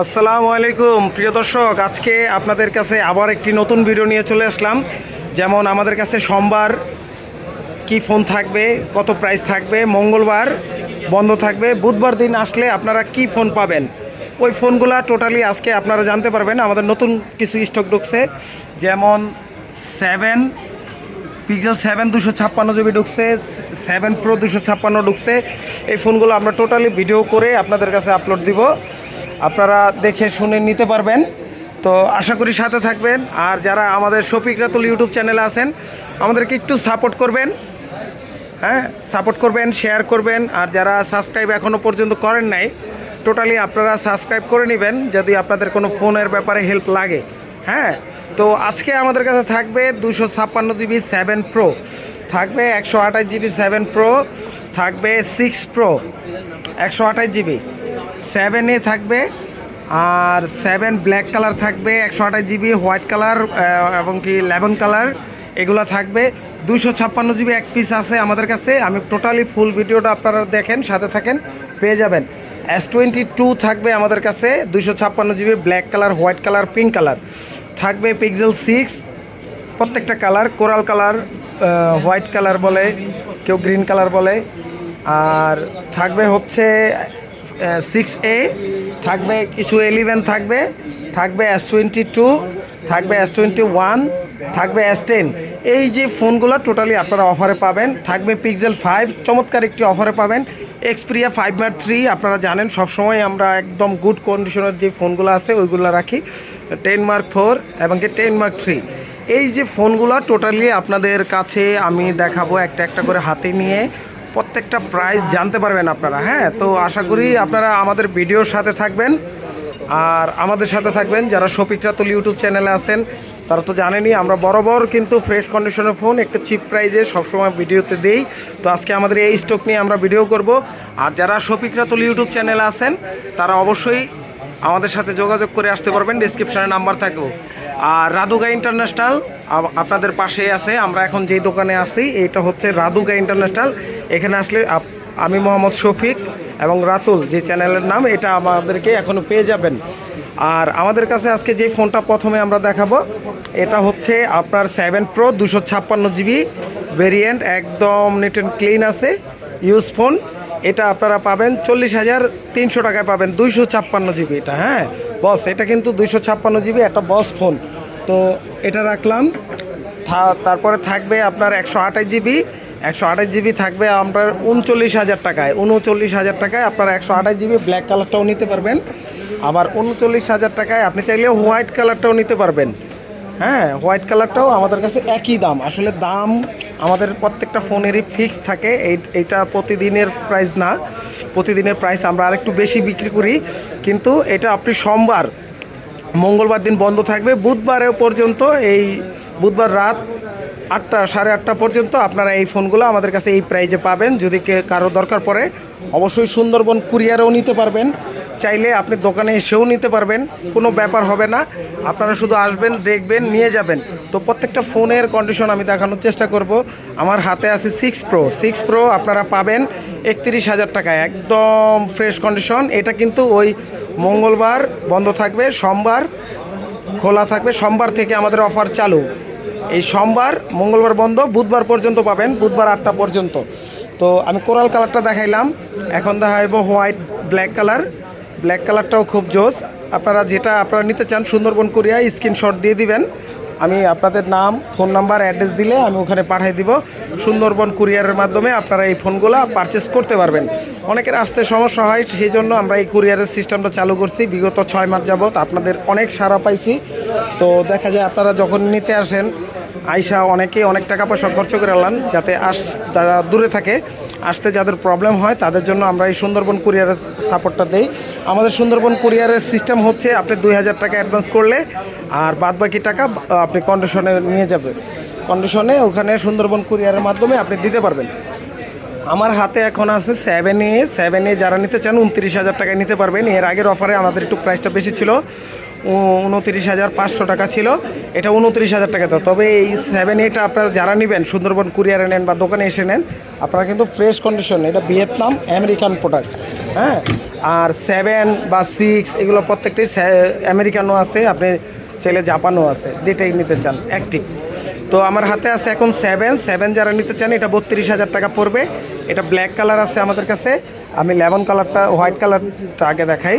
আসসালামু আলাইকুম। প্রিয় দর্শক, আজকে আপনাদের কাছে আবার একটি নতুন ভিডিও নিয়ে চলে আসলাম। যেমন আমাদের কাছে সোমবার কি ফোন থাকবে, কত প্রাইস থাকবে, মঙ্গলবার বন্ধ থাকবে, বুধবার দিন আসলে আপনারা কি ফোন পাবেন? ওই ফোনগুলা টোটালি আজকে আপনারা জানতে পারবেন আমাদের নতুন কিছু স্টক ঢুকছে। যেমন সেভেন পিক্সেল সেভেন দুশো ছাপ্পান্ন জিবি ঢুকছে সেভেন প্রো দুশো ছাপ্পান্ন ঢুকছে। এই ফোনগুলো আমরা টোটালি ভিডিও করে আপনাদের কাছে আপলোড দিব। আপনারা দেখে শুনে নিতে পারবেন। তো আশা করি সাথে থাকবেন। আর যারা আমাদের শফিক রাতুল ইউটিউব চ্যানেলে আছেন, আমাদেরকে একটু সাপোর্ট করবেন। হ্যাঁ সাপোর্ট করবেন শেয়ার করবেন। আর যারা সাবস্ক্রাইব এখনও পর্যন্ত করেন নাই টোটালি আপনারা সাবস্ক্রাইব করে নেবেন, যদি আপনাদের কোনো ফোনের ব্যাপারে হেল্প লাগে। হ্যাঁ তো আজকে আমাদের কাছে থাকবে দুশো ছাপ্পান্ন জিবি সেভেন প্রো থাকবে একশো আঠাশ জিবি সেভেন প্রো থাকবে সিক্স প্রো একশো আঠাশ জিবি সেভেনে থাকবে আর সেভেন ব্ল্যাক কালার থাকবে, একশো আঠাশ জিবি হোয়াইট কালার এবং কি লেমন কালার এগুলো থাকবে। দুশো ছাপ্পান্ন জিবি এক পিস আছে আমাদের কাছে। আমি টোটালি ফুল ভিডিওটা আপনারা দেখেন, সাথে থাকেন, পেয়ে যাবেন। এস টোয়েন্টি টু থাকবে আমাদের কাছে দুশো ছাপ্পান্ন GB black colour white colour pink colour থাকবে পিক্সেল সিক্স প্রত্যেকটা colour coral colour white colour বলে, কেউ গ্রিন কালার বলে। আর থাকবে হচ্ছে সিক্স এ থাকবে কিছু এলিভেন থাকবে থাকবে এস টোয়েন্টি টু থাকবে এস টোয়েন্টি ওয়ান থাকবে এস টেন এই যে ফোনগুলো টোটালি আপনারা অফারে পাবেন, থাকবে পিক্সেল ফাইভ চমৎকার একটি অফারে পাবেন। এক্সপিরিয়া ফাইভ মার্ক থ্রি আপনারা জানেন, সবসময় আমরা একদম গুড কন্ডিশনের যে ফোনগুলো আছে, ওইগুলো রাখি। টেন মার্ক ফোর এবং কি টেন মার্ক থ্রি এই যে ফোনগুলো টোটালি আপনাদের কাছে আমি দেখাবো একটা একটা করে হাতে নিয়ে। প্রত্যেকটা প্রাইস জানতে পারবেন আপনারা হ্যাঁ? তো আশা করি আপনারা আমাদের ভিডিওর সাথে থাকবেন। আর আমাদের সাথে থাকবেন যারা শফিক রাতুল ইউটিউব চ্যানেলে আছেন, তারা তো জানেনই আমরা বরাবর কিন্তু ফ্রেশ কন্ডিশনের ফোন একটু চিপ প্রাইজে সবসময় ভিডিওতে দেই। তো আজকে আমাদের এই স্টক নিয়ে আমরা ভিডিও করব। আর যারা শফিক রাতুল ইউটিউব চ্যানেলে আছেন, তারা অবশ্যই আমাদের সাথে যোগাযোগ করে আসতে পারবেন। ডিসক্রিপশানে নাম্বার থাকব। আর রাদুগা ইন্টারন্যাশনাল আপনাদের পাশে আছে। আমরা এখন যেই দোকানে আছি এটা হচ্ছে রাদুগা ইন্টারন্যাশনাল। এখানে আসলে আমি মোহাম্মদ শফিক এবং রাতুল, যে চ্যানেলের নাম, এটা আমাদেরকে এখনও পেয়ে যাবেন। আর আমাদের কাছে আজকে যে ফোনটা প্রথমে আমরা দেখাবো, এটা হচ্ছে আপনার সেভেন প্রো দুশো ছাপ্পান্ন জিবি ভেরিয়েন্ট, একদম নেট অ্যান্ড ক্লিন আছে, ইউজ ফোন। এটা আপনারা পাবেন চল্লিশ হাজার তিনশো টাকায় পাবেন, দুইশো ছাপ্পান্ন জিবি এটা হ্যাঁ? বস, এটা কিন্তু দুইশো ছাপ্পান্ন জিবি, একটা বস ফোন। তো এটা রাখলাম। তারপরে থাকবে আপনার একশো আঠাশ জিবি। একশো আঠাশ জিবি থাকবে আপনার উনচল্লিশ হাজার টাকায়। উনচল্লিশ হাজার টাকায় আপনার একশো আঠাশ জিবি ব্ল্যাক কালারটাও নিতে পারবেন। আবার উনচল্লিশ হাজার টাকায় আপনি চাইলে হোয়াইট কালারটাও নিতে পারবেন। হ্যাঁ হোয়াইট কালারটাও আমাদের কাছে একই দাম। আসলে দাম আমাদের প্রত্যেকটা ফোনেরই ফিক্স থাকে। এই এইটা প্রতিদিনের প্রাইস না। প্রতিদিনের প্রাইস আমরা আরেকটু বেশি বিক্রি করি। কিন্তু এটা আপনি সোমবার, মঙ্গলবার দিন বন্ধ থাকবে। বুধবারে পর্যন্ত এই বুধবার রাত আটটা, সাড়ে আটটা পর্যন্ত আপনারা এই ফোনগুলো আমাদের কাছে এই প্রাইজে পাবেন। যদি কারও দরকার পড়ে, অবশ্যই সুন্দরবন কুরিয়ারেও নিতে পারবেন। চাইলে আপনি দোকানে এসেও নিতে পারবেন, কোনো ব্যাপার হবে না। আপনারা শুধু আসবেন, দেখবেন, নিয়ে যাবেন। তো প্রত্যেকটা ফোনের কন্ডিশন আমি দেখানোর চেষ্টা করব। আমার হাতে আছে সিক্স প্রো সিক্স প্রো আপনারা পাবেন একত্রিশ হাজার টাকায় একদম ফ্রেশ কন্ডিশন এটা কিন্তু ওই মঙ্গলবার বন্ধ থাকবে, সোমবার খোলা থাকবে, সোমবার থেকে আমাদের অফার চালু। এই সোমবার, মঙ্গলবার বন্ধ, বুধবার পর্যন্ত পাবেন, বুধবার আটটা পর্যন্ত। তো আমি কোরাল কালারটা দেখাইলাম। এখন দেখাইব হোয়াইট ব্ল্যাক কালার ব্ল্যাক কালারটাও খুব জোস। আপনারা যেটা আপনারা নিতে চান সুন্দরবন কোরিয়া স্ক্রিনশট দিয়ে দিবেন। আমি আপনাদের নাম ফোন নাম্বার অ্যাড্রেস দিলে আমি ওখানে পাঠিয়ে দিব। সুন্দরবন কুরিয়ারের মাধ্যমে আপনারা এই ফোনগুলো পারচেস করতে পারবেন। অনেকের আসতে সমস্যা হয় সেই জন্য আমরা এই কুরিয়ারের সিস্টেমটা চালু করছি। বিগত ছয় মাস যাবত আপনাদের অনেক সাড়া পাইছি। তো দেখা যায় আপনারা যখন নিতে আসেন, আইসা অনেকে অনেক টাকা পয়সা খরচ করে আনলাম যাতে আস, যারা দূরে থাকে, আসতে যাদের প্রবলেম হয়, তাদের জন্য আমরা এই সুন্দরবন কুরিয়ারের সাপোর্টটা দেই। আমাদের সুন্দরবন কুরিয়ারের সিস্টেম হচ্ছে আপনি দুই হাজার টাকা অ্যাডভান্স করলে আর বাদ বাকি টাকা আপনি কন্ডিশনে নিয়ে যাবে। কন্ডিশনে ওখানে সুন্দরবন কুরিয়ারের মাধ্যমে আপনি দিতে পারবেন। আমার হাতে এখন আছে সেভেন এ সেভেন এ যারা নিতে চান, উনত্রিশ হাজার টাকায় নিতে পারবেন। এর আগের অফারে আমাদের একটু প্রাইসটা বেশি ছিল। উনত্রিশ হাজার পাঁচশো টাকা ছিল। এটা উনত্রিশ হাজার টাকা তো। তবে এই সেভেন এইটা আপনারা যারা নেবেন, সুন্দরবন কুরিয়ারে নেন বা দোকানে এসে নেন, আপনারা কিন্তু ফ্রেশ কন্ডিশন এটা ভিয়েতনাম আমেরিকান প্রোডাক্ট হ্যাঁ? আর সেভেন বা সিক্স এগুলো প্রত্যেকটাই আমেরিকানও আছে, আপনি চাইলে জাপানও আছে, যেটাই নিতে চান অ্যাক্টিভ তো আমার হাতে আছে এখন সেভেন সেভেন যারা নিতে চান, এটা বত্রিশ হাজার টাকা পড়বে। এটা ব্ল্যাক কালার আছে আমাদের কাছে। আমি লেমন কালারটা, হোয়াইট কালারটা আগে দেখাই।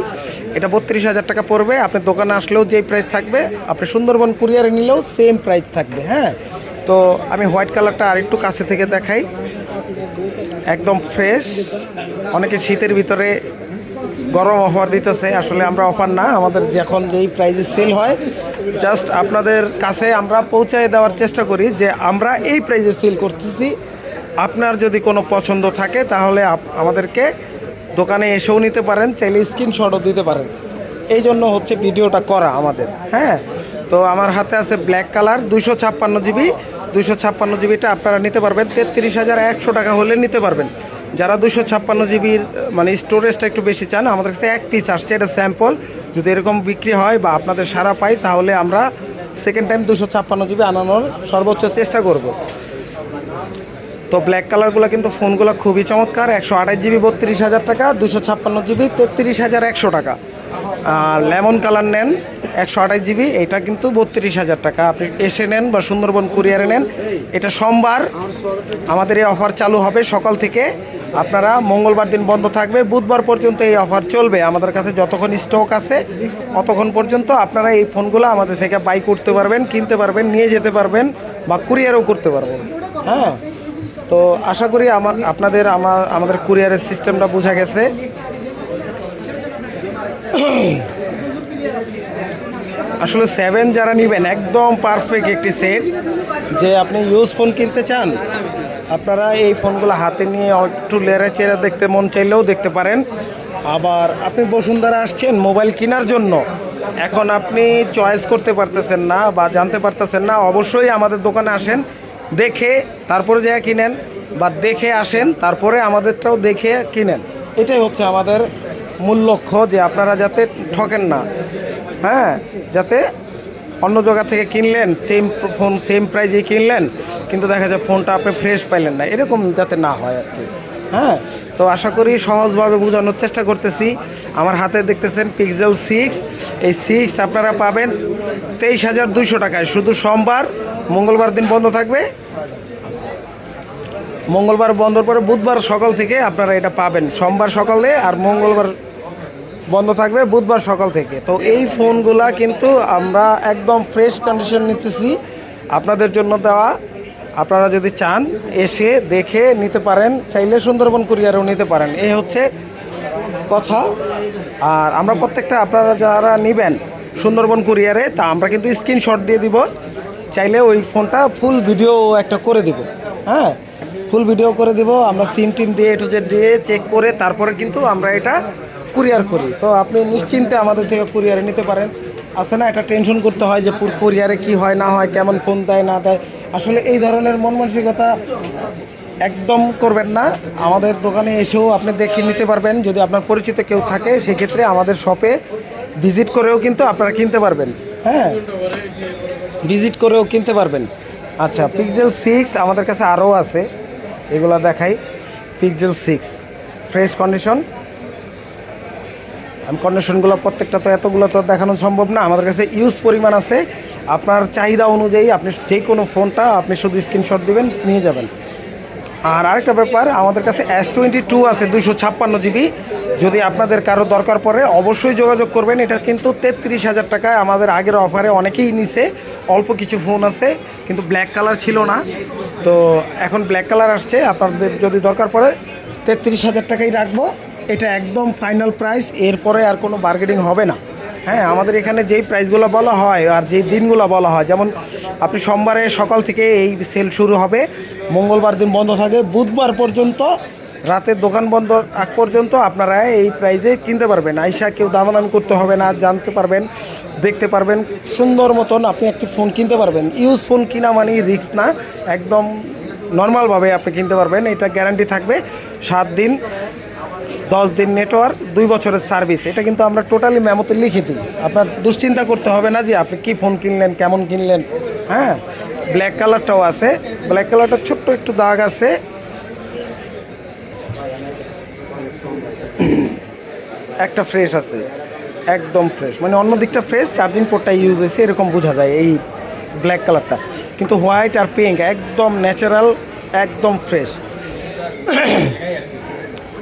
এটা বত্রিশ হাজার টাকা পড়বে। আপনি দোকানে আসলেও যেই প্রাইস থাকবে, আপনি সুন্দরবন কুরিয়ারে নিলেও সেম প্রাইস থাকবে হ্যাঁ? তো আমি হোয়াইট কালারটা আরেকটু কাছে থেকে দেখাই। একদম ফ্রেশ অনেকে শীতের ভিতরে গরম অফার দিতেছে। আসলে আমরা অফার না। আমাদের যখন যেই প্রাইজে সেল হয় জাস্ট আপনাদের কাছে আমরা পৌঁছায় দেওয়ার চেষ্টা করি যে আমরা এই প্রাইজে সেল করতেছি। আপনার যদি কোনো পছন্দ থাকে, তাহলে আমাদেরকে দোকানে এসেও নিতে পারেন, চাইলে স্ক্রিনশটও দিতে পারেন। এই জন্য হচ্ছে ভিডিওটা করা আমাদের হ্যাঁ? তো আমার হাতে আছে ব্ল্যাক কালার দুশো ছাপ্পান্ন জিবি দুশো ছাপ্পান্ন জিবিটা আপনারা নিতে পারবেন, তেত্রিশ হাজার একশো টাকা হলে নিতে পারবেন। যারা দুশো ছাপ্পান্ন জিবির মানে স্টোরেজটা একটু বেশি চান, আমাদের কাছে এক পিস আসছে, এটা স্যাম্পল যদি এরকম বিক্রি হয় বা আপনাদের সারা পাই, তাহলে আমরা সেকেন্ড টাইম দুশো ছাপ্পান্ন জিবি আনানোর সর্বোচ্চ চেষ্টা করব। তো ব্ল্যাক কালারগুলো কিন্তু ফোনগুলো খুবই চমৎকার, একশো আঠাশ জিবি বত্রিশ হাজার টাকা, দুশো ছাপ্পান্ন জিবি তেত্রিশ হাজার একশো টাকা। আর লেমন কালার নেন, একশো আঠাশ জিবি এটা কিন্তু বত্রিশ হাজার টাকা। আপনি এসে নেন বা সুন্দরবন কুরিয়ারে নেন, এটা সোমবার। আমাদের এই অফার চালু হবে সকাল থেকে। আপনারা মঙ্গলবার দিন বন্ধ থাকবে, বুধবার পর্যন্ত এই অফার চলবে। আমাদের কাছে যতক্ষণ স্টক আছে, অতক্ষণ পর্যন্ত আপনারা এই ফোনগুলো আমাদের থেকে বাই করতে পারবেন, কিনতে পারবেন, নিয়ে যেতে পারবেন বা কুরিয়ারও করতে পারবেন। হ্যাঁ? তো আশা করি আমার, আপনাদের আমার, আমাদের কুরিয়ারের সিস্টেমটা বোঝা গেছে। আসলে সেভেন যারা নেবেন, একদম পারফেক্ট একটি সেট যে আপনি ইউজ ফোন কিনতে চান, আপনারা এই ফোনগুলো হাতে নিয়ে একটু লেড়ে চেড়ে দেখতে মন চাইলেও দেখতে পারেন। আবার আপনি বসুন্ধরা আসছেন মোবাইল কেনার জন্য, এখন আপনি চয়েস করতে পারতেছেন না বা জানতে পারতেছেন না, অবশ্যই আমাদের দোকানে আসেন। দেখে তারপরে যে কিনেন বা দেখে আসেন, তারপরে আমাদেরটাও দেখে কিনেন। এটাই হচ্ছে আমাদের মূল লক্ষ্য যে আপনারা যাতে ঠকেন না। হ্যাঁ যাতে অন্য জায়গা থেকে কিনলেন সেম ফোন সেম প্রাইজে কিনলেন, কিন্তু দেখা যায় ফোনটা আপনি ফ্রেশ পাইলেন না। এরকম যাতে না হয় আর কি। হ্যাঁ? তো আশা করি সহজভাবে বোঝানোর চেষ্টা করতেছি। আমার হাতে দেখতেছেন পিক্সেল সিক্স এই সিক্স আপনারা পাবেন তেইশ হাজার দুইশো টাকায়। শুধু সোমবার, মঙ্গলবার দিন বন্ধ থাকবে। মঙ্গলবার বন্ধর পরে বুধবার সকাল থেকে আপনারা এটা পাবেন। সোমবার সকালে আর মঙ্গলবার বন্ধ থাকবে বুধবার সকাল থেকে। তো এই ফোনগুলা কিন্তু আমরা একদম ফ্রেশ কন্ডিশন নিতেছি। আপনাদের জন্য দেওয়া আপনারা যদি চান, এসে দেখে নিতে পারেন, চাইলে সুন্দরবন কুরিয়ারেও নিতে পারেন। এই হচ্ছে কথা। আর আমরা প্রত্যেকটা আপনারা যারা নেবেন সুন্দরবন কুরিয়ারে, তা আমরা কিন্তু স্ক্রিনশট দিয়ে দিব। চাইলে ওই ফোনটা ফুল ভিডিও একটা করে দিব। হ্যাঁ? ফুল ভিডিও করে দিব। আমরা সিম টিম দিয়ে এটু জেড দিয়ে চেক করে তারপরে কিন্তু আমরা এটা কুরিয়ার করি। তো আপনি নিশ্চিন্তে আমাদের থেকে কুরিয়ারে নিতে পারেন। আছে না? এটা টেনশন করতে হয় যে পুর কুরিয়ারে কি হয়, না হয়, কেমন ফোন দেয়, না দেয়। আসলে এই ধরনের মন মানসিকতা একদম করবেন না। আমাদের দোকানে এসেও আপনি দেখে নিতে পারবেন। যদি আপনার পরিচিত কেউ থাকে, সেক্ষেত্রে আমাদের শপে ভিজিট করেও কিন্তু আপনারা কিনতে পারবেন। হ্যাঁ? ভিজিট করেও কিনতে পারবেন। আচ্ছা পিক্সেল সিক্স আমাদের কাছে আরও আছে। এগুলো দেখাই। পিক্সেল সিক্স ফ্রেশ কন্ডিশন আমি কন্ডিশনগুলো প্রত্যেকটা তো এতগুলো তো দেখানো সম্ভব না। আমাদের কাছে ইউজ পরিমাণ আছে। আপনার চাহিদা অনুযায়ী আপনি যে কোনো ফোনটা আপনি শুধু স্ক্রিনশট দিবেন, নিয়ে যাবেন। আর আরেকটা ব্যাপার, আমাদের কাছে এস টোয়েন্টি টু আছে দুশো ছাপ্পান্ন জিবি যদি আপনাদের কারও দরকার পড়ে, অবশ্যই যোগাযোগ করবেন। এটা কিন্তু তেত্রিশ হাজার টাকায় আমাদের আগের অফারে অনেকেই নিছে। অল্প কিছু ফোন আছে, কিন্তু ব্ল্যাক কালার ছিল না। তো এখন ব্ল্যাক কালার আসছে। আপনাদের যদি দরকার পড়ে, তেত্রিশ হাজার টাকাই রাখব। এটা একদম ফাইনাল প্রাইস এরপরে আর কোনো বার্গেনিং হবে না। হ্যাঁ আমাদের এখানে যেই প্রাইসগুলো বলা হয় আর যেই দিনগুলো বলা হয়, যেমন আপনি সোমবারে সকাল থেকে এই সেল শুরু হবে, মঙ্গলবার দিন বন্ধ থাকে, বুধবার পর্যন্ত, রাতের দোকান বন্ধ আগ পর্যন্ত আপনারা এই প্রাইজে কিনতে পারবেন। আইসা কেউ দামাদামি করতে হবে না, জানতে পারবেন, দেখতে পারবেন, সুন্দর মতন আপনি একটি ফোন কিনতে পারবেন। ইউজ ফোন কিনা মানে রিস্ক না, একদম নর্মালভাবে আপনি কিনতে পারবেন, এটা গ্যারান্টি থাকবে সাত দিন। দশ দিন নেটওয়ার্ক দুই বছরের সার্ভিস এটা কিন্তু আমরা টোটালি মেমোতে লিখে দিই। আপনার দুশ্চিন্তা করতে হবে না যে আপনি কী ফোন কিনলেন, কেমন কিনলেন হ্যাঁ? ব্ল্যাক কালারটাও আছে। ব্ল্যাক কালারটা ছোট্ট একটু দাগ আছে। একটা ফ্রেশ আছে। একদম ফ্রেশ মানে অন্য দিকটা ফ্রেশ চার্জিং পোর্টটা ইউজ হয়েছে, এরকম বোঝা যায় এই ব্ল্যাক কালারটা কিন্তু হোয়াইট আর পিঙ্ক একদম ন্যাচারাল একদম ফ্রেশ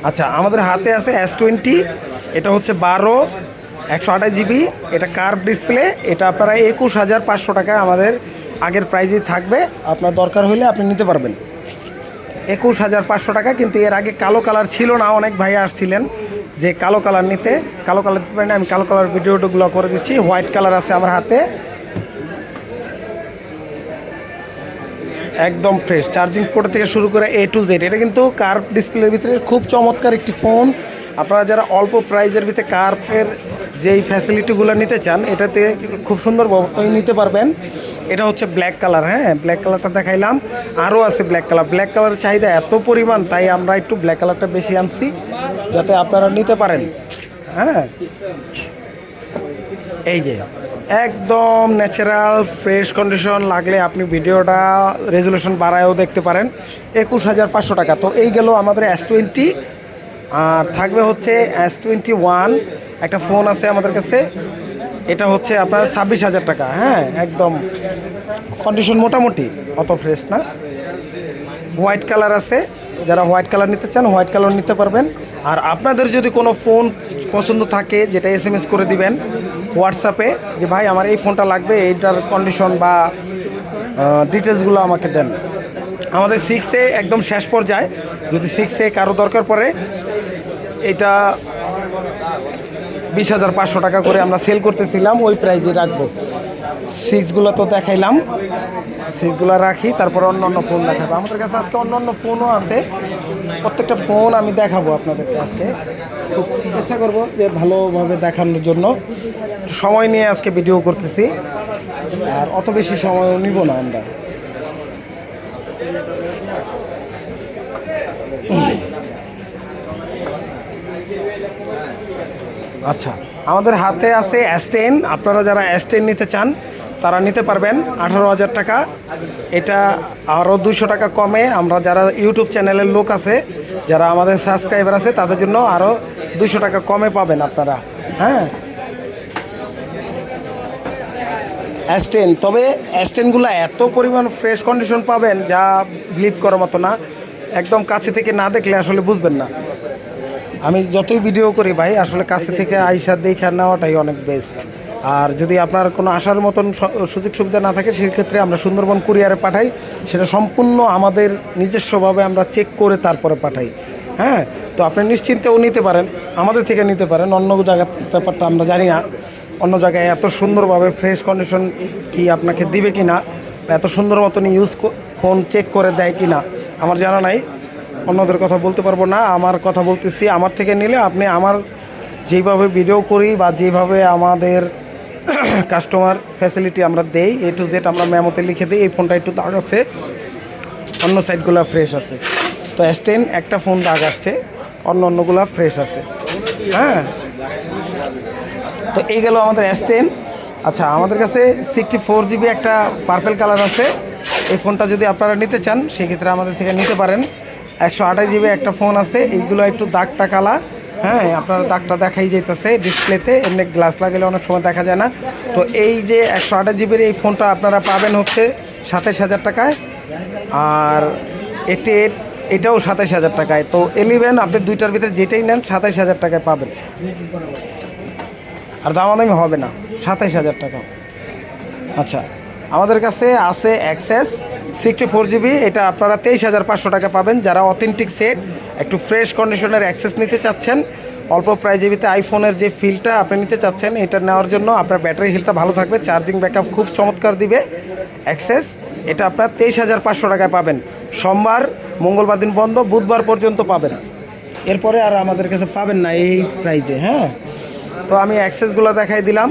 আচ্ছা আমাদের হাতে আছে এস টোয়েন্টি এটা হচ্ছে বারো, একশো আঠাশ জিবি, এটা কার্ভ ডিসপ্লে, এটা আপনারা একুশ হাজার পাঁচশো টাকা আমাদের আগের প্রাইজেই থাকবে। আপনার দরকার হলে আপনি নিতে পারবেন। একুশ হাজার পাঁচশো টাকা, কিন্তু এর আগে কালো কালার ছিল না, অনেক ভাই আসছিলেন যে কালো কালার নিতে। কালো কালার দিতে পারেন, আমি কালো কালার ভিডিওগুলো করে দিচ্ছি। হোয়াইট কালার আছে আমার হাতে। একদম ফ্রেশ চার্জিং পোর্ট থেকে শুরু করে এ টু জেড এটা কিন্তু কার্ভ ডিসপ্লের ভিতরে খুব চমৎকার একটি ফোন আপনারা যারা অল্প প্রাইজের ভিতরে কার্ভের যেই ফ্যাসিলিটিগুলো নিতে চান, এটাতে খুব সুন্দর নিতে পারবেন। এটা হচ্ছে ব্ল্যাক কালার হ্যাঁ? ব্ল্যাক কালারটা দেখাইলাম। আরও আছে ব্ল্যাক কালার ব্ল্যাক কালারের চাহিদা এত পরিমাণ, তাই আমরা একটু ব্ল্যাক কালারটা বেশি আনছি, যাতে আপনারা নিতে পারেন। হ্যাঁ? এই যে। একদম ন্যাচারাল ফ্রেশ কন্ডিশন লাগলে আপনি ভিডিওটা রেজুলেশন বাড়ায়ও দেখতে পারেন। একুশ হাজার পাঁচশো টাকা। তো এই গেল আমাদের এস টোয়েন্টি আর থাকবে হচ্ছে এস টোয়েন্টি ওয়ান একটা ফোন আছে আমাদের কাছে। এটা হচ্ছে আপনার ছাব্বিশ হাজার টাকা। হ্যাঁ একদম কন্ডিশন মোটামুটি, অত ফ্রেশ না। হোয়াইট কালার আছে। যারা হোয়াইট কালার নিতে চান হোয়াইট কালার নিতে পারবেন। আর আপনাদের যদি কোনো ফোন পছন্দ থাকে, যেটা এস এম এস করে দিবেন হোয়াটসঅ্যাপে যে ভাই আমার এই ফোনটা লাগবে, এইটার কন্ডিশন বা ডিটেলসগুলো আমাকে দেন। আমাদের সিক্সে একদম শেষ পর্যায়ে। যদি সিক্সে কারও দরকার পড়ে, এটা বিশ হাজার পাঁচশো টাকা করে আমরা সেল করতেছিলাম, ওই প্রাইজে রাখব। সিক্সগুলো তো দেখাইলাম। সিক্সগুলো রাখি, তারপর অন্য অন্য ফোন দেখাবো। আমাদের কাছে আজকে অন্য অন্য ফোনও আছে। প্রত্যেকটা ফোন আমি দেখাবো আপনাদেরকে আজকে। খুব চেষ্টা করব যে ভালোভাবে দেখানোর জন্য। সময় নিয়ে আজকে ভিডিও করতেছি। আর অত বেশি সময় নিব না আমরা। আচ্ছা আমাদের হাতে আছে অ্যাস্টেন আপনারা যারা অ্যাস্টেন নিতে চান তারা নিতে পারবেন আঠারো হাজার টাকা। এটা আরও দুশো টাকা কমে। আমরা যারা ইউটিউব চ্যানেলের লোক আছে, যারা আমাদের সাবস্ক্রাইবার আছে, তাদের জন্য আরও দুশো টাকা কমে পাবেন আপনারা। হ্যাঁ? অ্যাস্টেন তবে অ্যাস্টেনগুলো এত পরিমাণ ফ্রেশ কন্ডিশন পাবেন যা বিলিভ করার মতো না। একদম কাছে থেকে না দেখলে আসলে বুঝবেন না। আমি যতই ভিডিও করি ভাই, আসলে কাছে থেকে আইসা দেখে নেওয়াটাই অনেক বেস্ট আর যদি আপনার কোনো আসার মতন সুযোগ সুবিধা না থাকে, সেক্ষেত্রে আমরা সুন্দরবন কুরিয়ারে পাঠাই। সেটা সম্পূর্ণ আমাদের নিজস্বভাবে আমরা চেক করে তারপরে পাঠাই। হ্যাঁ? তো আপনি নিশ্চিন্তেও নিতে পারেন, আমাদের থেকে নিতে পারেন। অন্য জায়গার ব্যাপারটা আমরা জানি না। অন্য জায়গায় এত সুন্দরভাবে ফ্রেশ কন্ডিশন কি আপনাকে দিবে কি না এত সুন্দর মতন ইউজ ফোন চেক করে দেয় কি না আমার জানা নাই। অন্যদের কথা বলতে পারব না। আমার কথা বলতেছি। আমার থেকে নিলে আপনি আমার যেইভাবে ভিডিও করি বা যেভাবে আমাদের কাস্টমার ফ্যাসিলিটি আমরা দেই এ টু জেড আমরা মেমোতে লিখে দিই, এই ফোনটা একটু দাগ আছে। অন্য সাইডগুলো ফ্রেশ আছে। তো এস একটা ফোন দাগ আসছে, অন্য অন্যগুলো ফ্রেশ আছে। হ্যাঁ? তো এই গেল আমাদের এস আচ্ছা আমাদের কাছে সিক্সটি ফোর জিবি একটা পার্পেল কালার আছে। এই ফোনটা যদি আপনারা নিতে চান, সেক্ষেত্রে আমাদের থেকে নিতে পারেন। একশো আঠাশ জিবি একটা ফোন আছে, এইগুলো একটু দাগটা কালা। হ্যাঁ আপনার দাগটা দেখাই যেতেছে ডিসপ্লেতে এমনি গ্লাস লাগালে অনেক সময় দেখা যায় না। তো এই যে একশো আঠাশ জিবির এই ফোনটা আপনারা পাবেন হচ্ছে সাতাইশ হাজার টাকায়। আর এটি এটাও সাতাইশ হাজার টাকায়। তো এলিভেন আপনি দুইটার ভিতরে যেটাই নেন সাতাইশ হাজার টাকায় পাবেন। আর দামাদামি হবে না সাতাইশ হাজার টাকা। আচ্ছা আমাদের কাছে আছে অ্যাক্সেস সিক্সটি ফোর জিবি এটা আপনারা তেইশ হাজার পাঁচশো টাকা পাবেন। যারা অথেন্টিক সেট একটু ফ্রেশ কন্ডিশনের অ্যাক্সেস নিতে চাচ্ছেন, অল্প প্রাইস জিবিতে আইফোনের যে ফিলটা আপনি নিতে চাচ্ছেন, এটা নেওয়ার জন্য আপনার ব্যাটারি হিলটা ভালো থাকবে চার্জিং ব্যাকআপ খুব চমৎকার দিবে অ্যাক্সেস এটা আপনার তেইশ হাজার পাঁচশো টাকায় পাবেন। সোমবার, মঙ্গলবার দিন বন্ধ, বুধবার পর্যন্ত পাবেন। এরপরে আর আমাদের কাছে পাবেন না এই প্রাইজে হ্যাঁ? তো আমি অ্যাক্সেসগুলো দেখাই দিলাম।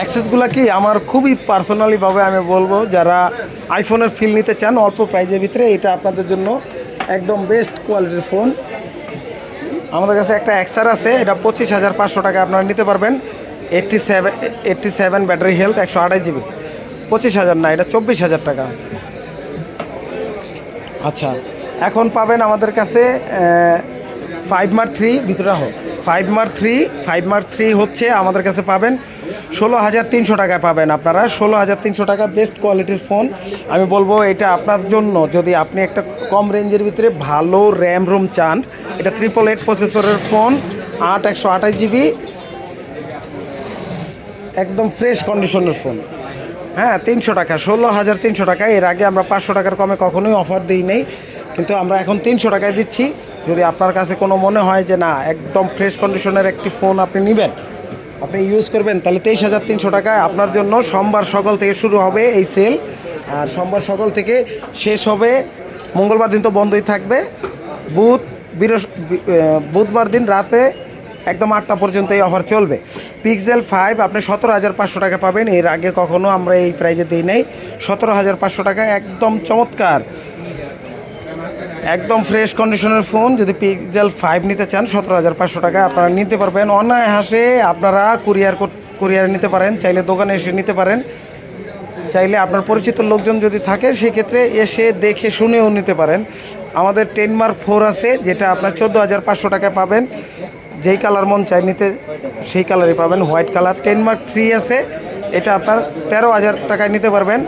অ্যাক্সেসগুলো কি আমার খুবই পার্সোনালিভাবে আমি বলব, যারা আইফোনের ফিল নিতে চান, অল্প প্রাইজের ভিতরে এটা আপনাদের জন্য একদম বেস্ট কোয়ালিটির ফোন আমাদের কাছে একটা অ্যাক্সার আছে, এটা পঁচিশ হাজার পাঁচশো টাকা আপনারা নিতে পারবেন। Eighty seven eighty seven battery health একশো আড়াই জিবি পঁচিশ হাজার না, এটা চব্বিশ হাজার টাকা। আচ্ছা এখন পাবেন আমাদের কাছে ফাইভ মার্ক থ্রি ভিতরে হোক five mark three five mark three হচ্ছে আমাদের কাছে পাবেন ষোলো হাজার তিনশো টাকায় পাবেন আপনারা। ষোলো হাজার তিনশো টাকা বেস্ট কোয়ালিটির ফোন আমি বলব, এটা আপনার জন্য যদি আপনি একটা কম রেঞ্জের ভিতরে ভালো র্যাম রোম চান, এটা ট্রিপল এইট প্রসেসরের ফোন আট একশো আঠাশ জিবি একদম ফ্রেশ কন্ডিশনের ফোন হ্যাঁ তিনশো টাকা, ষোলো হাজার তিনশো টাকা। এর আগে আমরা পাঁচশো টাকার কমে কখনোই অফার দিই নেই। কিন্তু আমরা এখন তিনশো টাকায় দিচ্ছি। যদি আপনার কাছে কোনো মনে হয় যে না, একদম ফ্রেশ কন্ডিশনের একটি ফোন আপনি নেবেন আপনি ইউজ করবেন, তাহলে তেইশ হাজার তিনশো টাকায় আপনার জন্য সোমবার সকাল থেকে শুরু হবে এই সেল আর সোমবার সকাল থেকে শেষ হবে, মঙ্গলবার দিন তো বন্ধই থাকবে। বুধ বৃহস্প বুধবার দিন রাতে একদম আটটা পর্যন্ত এই অফার চলবে। পিক্সেল ফাইভ আপনি সতেরো হাজার পাঁচশো টাকা পাবেন। এর আগে কখনো আমরা এই প্রাইজে দিই নাই। সতেরো হাজার পাঁচশো টাকা একদম চমৎকার। একদম ফ্রেশ কন্ডিশনের ফোন যদি পিক্সেল ফাইভ নিতে চান, সতেরো হাজার পাঁচশো টাকা আপনারা নিতে পারবেন। অনায়াসে আপনারা কুরিয়ার কুরিয়ার নিতে পারেন, চাইলে দোকানে এসে নিতে পারেন। চাইলে আপনার পরিচিত লোকজন যদি থাকে, সেক্ষেত্রে এসে দেখে শুনেও নিতে পারেন। আমাদের টেন মার্ক ফোর আছে, যেটা আপনার চোদ্দ হাজার পাঁচশো টাকায় পাবেন। যেই কালার মন চাই নিতে, সেই কালারই পাবেন। White colour ten mark three আছে, এটা আপনার তেরো হাজার টাকায় নিতে পারবেন।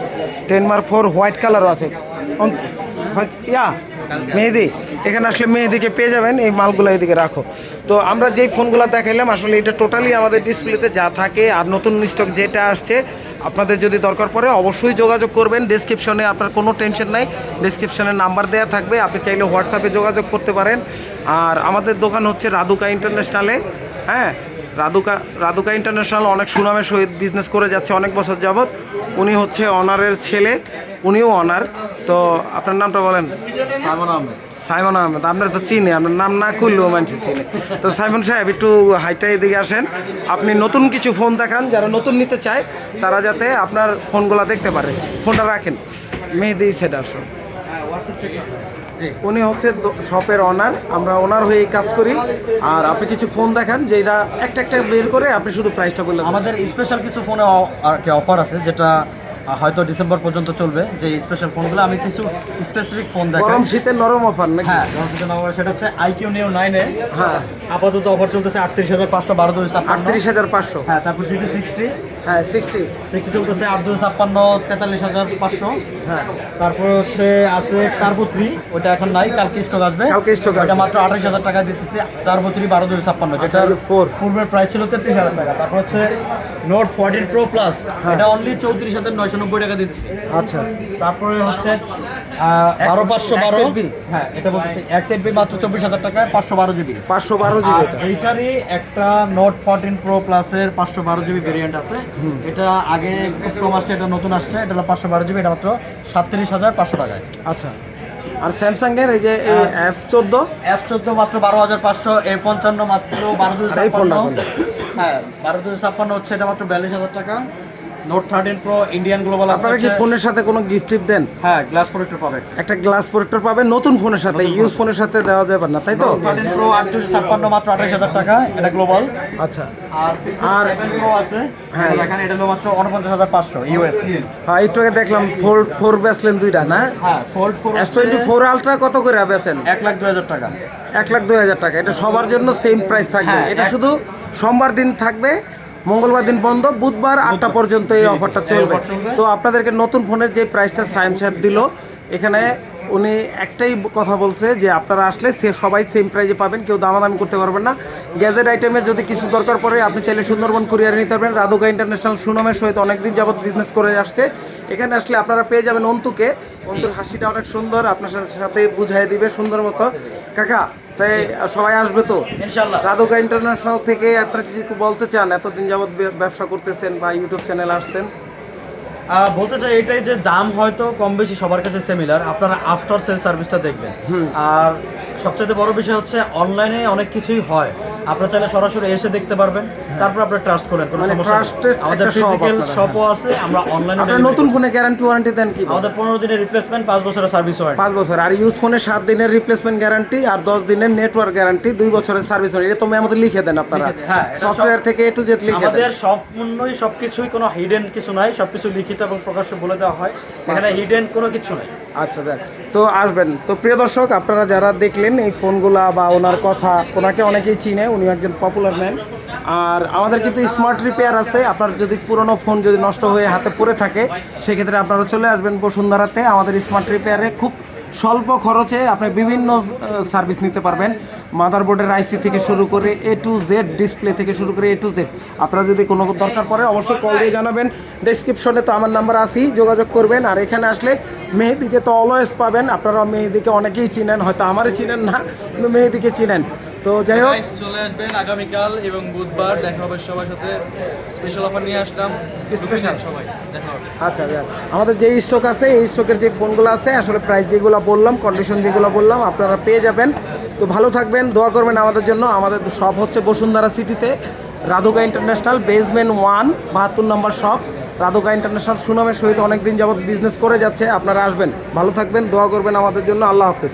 টেন মার্ক ফোর হোয়াইট কালারও আছে। ইয়া মেহেদি, এখানে আসলে মেহেদিকে পেয়ে যাবেন, এই মালগুলো এদিকে রাখো। তো আমরা যেই ফোনগুলো দেখাইলাম, আসলে এটা টোটালি আমাদের ডিসপ্লেতে যা থাকে, আর নতুন স্টক যেটা আসছে, আপনাদের যদি দরকার পড়ে অবশ্যই যোগাযোগ করবেন। ডিসক্রিপশনে আপনার কোনো টেনশন নাই ডিসক্রিপশনে নাম্বার দেওয়া থাকবে, আপনি চাইলে হোয়াটসঅ্যাপে যোগাযোগ করতে পারেন। আর আমাদের দোকান হচ্ছে রাধুকা ইন্টারন্যাশনালে হ্যাঁ? রাদুকা রাধুকা ইন্টারন্যাশনাল অনেক সুনামের সহিত বিজনেস করে যাচ্ছে অনেক বছর যাবৎ। উনি হচ্ছে অনারের ছেলে উনিও অনার তো আপনার নামটা বলেন। সালমান আহমেদ। সাইমন আহমেদ আপনার তো চিনে আপনার নাম না করলেও মানুষ চিনে তো সাইমন সাহেব একটু হাইটা এদিকে আসেন। আপনি নতুন কিছু ফোন দেখান যারা নতুন নিতে চায় তারা যাতে আপনার ফোনগুলো দেখতে পারে। ফোনটা রাখেন। মেহেদি সেটা আসো। উনি হচ্ছে শপের অনার আমরা ওনার হয়ে কাজ করি। আর আপনি কিছু ফোন দেখান যেটা একটা একটা বের করে আপনি শুধু প্রাইসটা বললেন আমাদের স্পেশাল কিছু ফোনে আর কি অফার আছে যেটা হয়তো ডিসেম্বর পর্যন্ত চলবে। যে স্পেশাল ফোনগুলো আমি কিছু স্পেসিফিক ফোন দেখাই। গরম শীতের নরম অফার নাকি? হ্যাঁ গরম অফার সেটা হচ্ছে আইকিউ নিউ নিও নাইনে হ্যাঁ। আপাতত অফার চলতেছে আটত্রিশ হাজার পাঁচশো বারো দুই ছাপ্পান্ন। আটত্রিশ হাজার পাঁচশো। হ্যাঁ তারপর জিটি সিক্সটি হ্যাঁ সিক্সটি সিক্সটি চলতেছে আট ছাপ্পান্ন তেতাল্লিশ হাজার পাঁচশো। হ্যাঁ। তারপর হচ্ছে আছে টার্বো থ্রি ওটা এখন নাই কালকে স্টক আসবে। কালকে। ওটা মাত্র আঠাশ হাজার টাকা দিতেছে টার্বো থ্রি বারো ছাপ্পান্ন যেটা four। পূর্বের প্রাইস ছিল তেত্রিশ হাজার টাকা। তারপর হচ্ছে নোট ফোরটিন প্রো প্লাস। এটা অনলি চৌত্রিশ হাজার নয়শো নব্বই টাকা দিতেছে। আচ্ছা। তারপরে হচ্ছে বারো পাঁচশো বারো? হ্যাঁ এটা বলতেছে এক্স এইট মাত্র চব্বিশ হাজার পাঁচশো বারো জিবি। পাঁচশো বারো জিবি এইটারই একটা নোট ফোরটিন প্রো প্লাসের পাঁচশো বারো জিবি ভেরিয়েন্ট আছে। এটা আগে খুব কম আসছে এটা নতুন আসছে? এটা হলো পাঁচশো বারো জিবি এটা মাত্র সাতত্রিশ হাজার পাঁচশো টাকায়। আচ্ছা। আর স্যামসাং এর এই যে এফ চোদ্দ? এফ চোদ্দ মাত্র বারো হাজার পাঁচশো এ পঞ্চান্ন মাত্র বারো দুই এই ছাপ্পান্ন। হ্যাঁ বারো দুই ছাপ্পান্ন হচ্ছে এটা মাত্র বিয়াল্লিশ হাজার টাকা। Note thirteen pro Indian global আপনারা কি ফোনের সাথে কোনো গিফট টিপ দেন? হ্যাঁ গ্লাস প্রোটেক্টর পাবে। একটা গ্লাস প্রোটেক্টর পাবেন নতুন ফোনের সাথে ইউজ ফোনের সাথে দেওয়া যাবে না তাই তো? থার্টিন প্রো আট ছাপ্পান্ন মাত্র আঠাশ হাজার টাকা এটা গ্লোবাল আচ্ছা। আর আর- সেভেন প্রো আছে হ্যাঁ। দেখেন এটা হলো মাত্র উনপঞ্চাশ হাজার পাঁচশো ইউএস হ্যাঁ একটু আগে দেখলাম ফোর ফোর বেচলেন দুইটা না? হ্যাঁ fold pro S twenty four ultra কত করে বেচেন? এক লাখ দুই হাজার টাকা। এক লাখ দুই হাজার টাকা এটা সবার জন্য সেম প্রাইস থাকবে। হ্যাঁ, এটা শুধু সোমবার দিন থাকবে মঙ্গলবার দিন বন্ধ বুধবার আটটা পর্যন্ত এই অফারটা চলবে। তো আপনাদেরকে নতুন ফোনের যে প্রাইসটা সায়েম সাহেব দিল এখানে উনি একটাই কথা বলছে যে আপনারা আসলে সে সবাই সেম প্রাইজে পাবেন কেউ দামাদামি করতে পারবেন না। গ্যাজেট আইটেমে যদি কিছু দরকার পড়ে আপনি চাইলে সুন্দরবন কুরিয়ারে নিতে পারবেন। রাধুকা ইন্টারন্যাশনাল সুনামের সহিত অনেকদিন যাবৎ বিজনেস করে আসছে। এখানে আসলে আপনারা পেয়ে যাবেন অন্তুকে। অন্তুর হাসিটা অনেক সুন্দর আপনার সাথে সাথে বুঝাই দিবে সুন্দর মতো। কাকা তাই সবাই আসবে তো? ইনশাল্লাহ রাধুকা ইন্টারন্যাশনাল থেকে আপনারা কিছু বলতে চান? এতদিন যাবৎ ব্যবসা করতেছেন বা ইউটিউব চ্যানেল আসছেন। বলতে চাই এটাই যে দাম হয়তো কম বেশি সবার কাছে সিমিলার আপনারা আফটার সেল সার্ভিসটা দেখবেন। আর সবচেয়ে বড় বিষয় হচ্ছে অনলাইনে অনেক কিছুই হয়। আপনারা চাইলে সরাসরি এসে দেখতে পারবেন। তারপর আপনি ট্রাস্ট করেন কোনো মানে সমস্যা আমাদের ফিজিক্যাল শপও আছে আমরা অনলাইনে আপনার নতুন ফোনে গ্যারান্টি ওয়ারেন্টি দেন কি আমাদের পনেরো দিনের রিপ্লেসমেন্ট পাঁচ বছরের সার্ভিস ওয়ারেন্টি পাঁচ বছর। আর ইউজ ফোনে সাত দিনের রিপ্লেসমেন্ট গ্যারান্টি আর দশ দিনের নেটওয়ার্ক গ্যারান্টি দুই বছরের সার্ভিস ওয়ারেন্টি এটা তুমি আমাদের লিখে দেন আপনারা। হ্যাঁ, সফটওয়্যার থেকে এ টু জেড লিখে দেন। আমাদের সম্পূর্ণই সবকিছুই কোনো হিডেন কিছু নাই সবকিছু লিখিত এবং প্রকাশ্য বলে দেওয়া হয়। এখানে হিডেন কোনো কিছু নাই। আচ্ছা দেখ। তো আসবেন। তো প্রিয় দর্শক, আপনারা যারা দেখলেন এই ফোনগুলা বা ওনার কথা, ওনাকে অনেকেই চিনে উনি একজন পপুলার ম্যান আর আমাদের কিন্তু স্মার্ট রিপেয়ার আছে। আপনার যদি পুরনো ফোন যদি নষ্ট হয়ে হাতে পড়ে থাকে, সেক্ষেত্রে আপনারা চলে আসবেন বসুন্ধরাতে। আমাদের স্মার্ট রিপেয়ারে খুব স্বল্প খরচে আপনি বিভিন্ন সার্ভিস নিতে পারবেন। মাদারবোর্ডের আইসি থেকে শুরু করে এ টু জেড ডিসপ্লে থেকে শুরু করে এ টু জেড আপনারা যদি কোনো দরকার পড়ে, অবশ্যই কল দিয়ে জানাবেন। ডেসক্রিপশনে তো আমার নাম্বার আছেই, যোগাযোগ করবেন। আর এখানে আসলে মেহেদিকে তো অলওয়েজ পাবেন। আপনারা মেহেদিকে অনেকেই চিনেন হয়তো আমারই চিনেন না কিন্তু মেহেদিকে চিনেন। তো যাই হোক। চলে আসবেন আগামীকাল এবং বুধবার দেখা হবে সবার সাথে। স্পেশাল অফার নিয়ে আসলাম। Special? সবাই দেখা হবে। আচ্ছা। আমাদের যে স্টক আছে এই স্টকের যে ফোনগুলো আছে আসলে প্রাইস যেগুলো বললাম কন্ডিশন যেগুলো বললাম আপনারা পেয়ে যাবেন। তো ভালো থাকবেন দোয়া করবেন আমাদের জন্য। আমাদের সব হচ্ছে বসুন্ধরা সিটিতে রাধুকা ইন্টারন্যাশনাল বেসমেন্ট ওয়ান, বাহাত্তর নম্বর শপ। রাধুকা ইন্টারন্যাশনাল সুনামের সহিত অনেকদিন যাবৎ বিজনেস করে যাচ্ছে। আপনারা আসবেন। ভালো থাকবেন, দোয়া করবেন আমাদের জন্য। আল্লাহ হাফেজ।